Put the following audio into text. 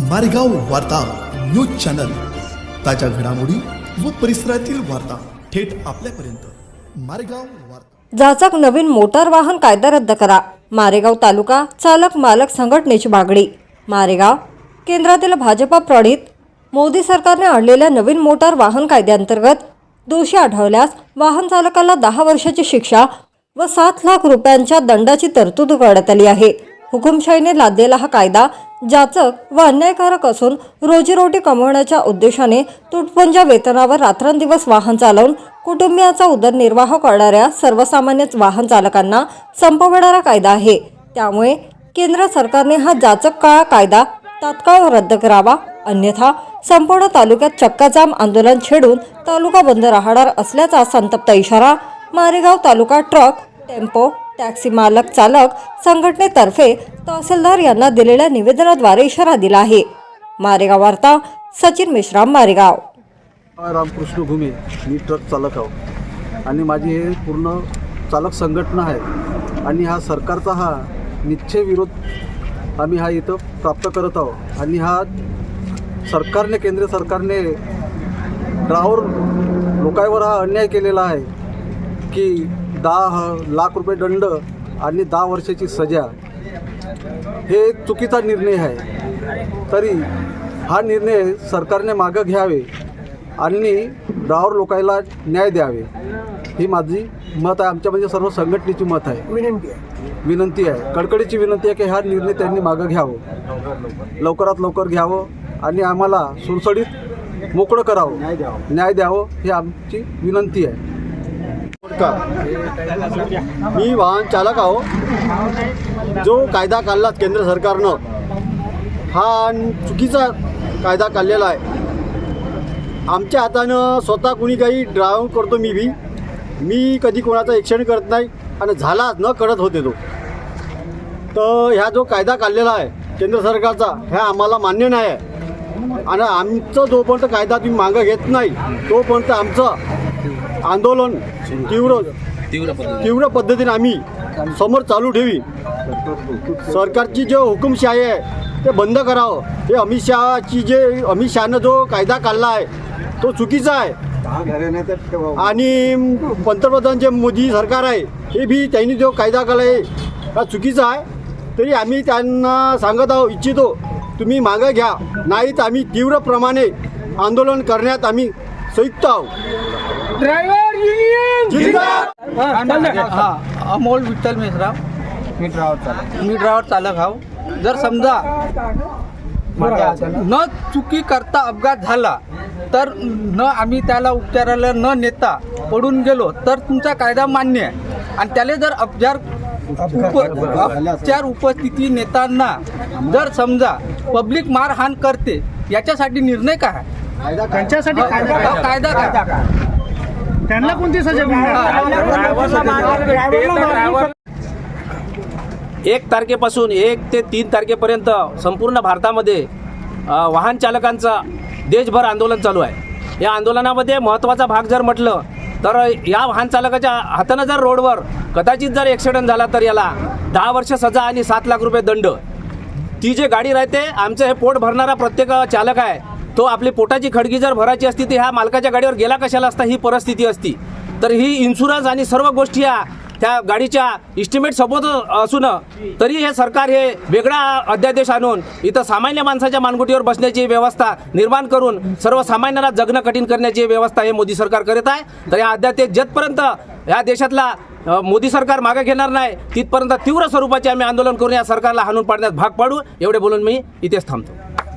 मारेगाव वार्ता news channel. ताज्या घडामोडी व परिसरातील वार्ता थेट आपल्यापर्यंत. मारेगाव वार्ता. जाचक नवीन मोटार वाहन कायदा रद्द करा. मारेगाव तालुका चालक मालक संघटनेची मागणी. मारेगाव केंद्रातील भाजपा प्रणित मोदी सरकारने आणलेल्या नवीन मोटार वाहन कायद्याअंतर्गत दोषी आढळल्यास वाहन चालकाला दहा वर्षाची शिक्षा व सात लाख रुपयांच्या दंडाची तरतूद करण्यात आली आहे. हुकुमशाहीने लादलेला हा कायदा जाचक व अन्यायकारक असून रोजीरोटी कमवण्याच्या उद्देशाने तुटपुंजा वेतनावर रात्रंदिवस वाहन चालवून कुटुंबियाचा उदरनिर्वाह करणाऱ्या सर्वसामान्य वाहन चालकांना संपवणारा कायदा आहे. त्यामुळे केंद्र सरकारने हा जाचक काळा कायदा तात्काळ रद्द करावा. अन्यथा संपूर्ण तालुक्यात चक्काजाम आंदोलन छेडून तालुका बंद राहणार असल्याचा संतप्त इशारा मारेगाव तालुका ट्रक टेम्पो टॅक्सी मालक चालक संघटनेतर्फे तहसीलदार यांना दिलेल्या निवेदनाद्वारे इशारा दिला आहे. मारेगाव वार्ता सचिन मेश्राम मारेगाव. रामकृष्ण भूमी मी ट्रक चालक आहो. आणि माझी हे पूर्ण चालक संघटना आहे. आणि हा सरकारचा हा निश्चय विरोध आम्ही हा इथं प्राप्त करत आहोत आणि हा सरकारने केंद्र सरकारने ड्रायव्हर लोकांवर हा अन्याय केलेला आहे. की दहा लाख रुपये दंड आणि दहा वर्षाची सजा हे चुकीचा निर्णय आहे. तरी हा निर्णय सरकारने मागं घ्यावे आणि ड्रायव्हर लोकांना न्याय द्यावे. ही माझी मत आहे. आमच्या म्हणजे सर्व संघटनेची मत आहे. विनंती आहे. विनंती आहे. कडकडीची विनंती आहे की हा निर्णय त्यांनी मागं घ्यावं. लवकरात लवकर घ्यावं आणि आम्हाला सुलसडीत मोकळं करावं. न्याय द्यावं. न्याय द्यावं ही आमची विनंती आहे. मी वाहन चालक आहो. जो कायदा काढला केंद्र सरकारनं हा चुकीचा कायदा काढलेला आहे. आमच्या हातानं स्वतः कुणी काही ड्रायव्ह करतो मी बी. मी कधी कोणाचा एक्शन करत नाही आणि झाला न करत होते तो. तर ह्या जो कायदा काढलेला आहे केंद्र सरकारचा ह्या आम्हाला मान्य नाही आहे. आणि आमचं जोपर्यंत कायदा तुम्ही मागं घेत नाही तोपर्यंत आमचं आंदोलन तीव्र तीव्र पद्धतीने. आम्ही समोर चालू ठेवी. सरकारची जो हुकुमशाही आहे ते बंद करावं. हे अमित शहाची जे अमित शहानं जो कायदा काढला आहे तो चुकीचा आहे. आणि पंतप्रधान जे मोदी सरकार आहे हे बी त्यांनी जो कायदा काढला आहे हा चुकीचा आहे. तरी आम्ही त्यांना सांगत आहो इच्छितो तुम्ही मागं घ्या. नाहीत आम्ही तीव्र प्रमाणे आंदोलन करण्यात आम्ही संयुक्त आहोत. जिंदाबाद! हा अमोल विठ्ठल मेश्राम मी ड्रायव्हर चालक. मी ड्रायव्हर चालक हाव जर समजा न चुकी करता अपघात झाला तर न आम्ही त्याला उपचाराला न नेता पडून गेलो तर तुमचा कायदा मान्य आहे. आणि त्याला जर अपचार उप उपचार उपस्थिती नेताना जर समजा पब्लिक मारहाण करते याच्यासाठी निर्णय काय? हा, हा, कायदा काय? त्यांना कोणती सजा मिळणार एक तारखेपासून एक ते तीन तारखेपर्यंत संपूर्ण भारतामध्ये वाहन चालकांचं देशभर आंदोलन चालू आहे. या आंदोलनामध्ये महत्त्वाचा भाग जर म्हटलं तर या वाहन चालकाच्या हातानं जर रोडवर कदाचित जर ॲक्सिडेंट झाला तर याला दहा वर्ष सजा आणि सात लाख रुपये दंड. ती जे गाडी राहते आमचं हे पोट भरणारा प्रत्येक चालक आहे तो आपली पोटाची खडगी जर भरायची असती तर ह्या मालकाच्या गाडीवर गेला कशाला असता? ही परिस्थिती असती. तर ही इन्शुरन्स आणि सर्व गोष्टी या त्या गाडीच्या इस्टिमेट सोबत असून तरी हे सरकार हे वेगळा अध्यादेश आणून इथं सामान्य माणसाच्या मानगुटीवर बसण्याची व्यवस्था निर्माण करून सर्वसामान्याला जगणं कठीण करण्याची व्यवस्था हे मोदी सरकार करत आहे. तर या अध्यादेश जतपर्यंत या देशातला मोदी सरकार मागे घेणार नाही तिथपर्यंत तीव्र स्वरूपाचे आम्ही आंदोलन करून या सरकारला हाणून पाडण्यास भाग पाडू. एवढे बोलून मी इथेच थांबतो.